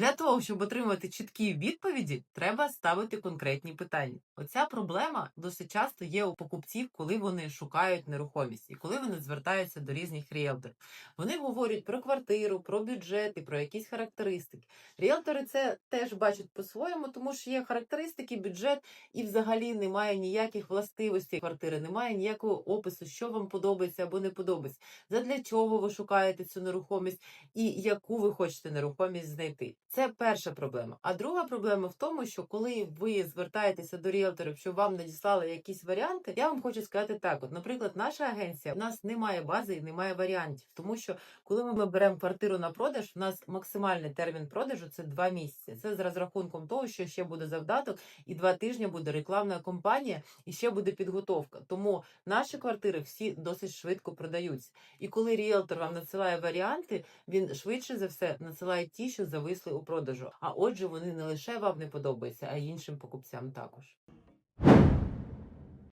Для того, щоб отримати чіткі відповіді, треба ставити конкретні питання. Оця проблема досить часто є у покупців, коли вони шукають нерухомість і коли вони звертаються до різних ріелторів. Вони говорять про квартиру, про бюджет і про якісь характеристики. Ріелтори це теж бачать по-своєму, тому що є характеристики, бюджет, і взагалі немає ніяких властивостей квартири, немає ніякого опису, що вам подобається або не подобається, задля чого ви шукаєте цю нерухомість і яку ви хочете нерухомість знайти. Це перша проблема. А друга проблема в тому, що коли ви звертаєтеся до ріелторів, щоб вам надіслали якісь варіанти, я вам хочу сказати так: от, наприклад, наша агенція у нас немає бази і немає варіантів, тому що коли ми беремо квартиру на продаж, у нас максимальний термін продажу це два місяці. Це з розрахунком того, що ще буде завдаток, і два тижні буде рекламна кампанія, і ще буде підготовка. Тому наші квартири всі досить швидко продаються. І коли ріелтор вам надсилає варіанти, він швидше за все надсилає ті, що зависли у продажу. А отже, вони не лише вам не подобаються, а й іншим покупцям також.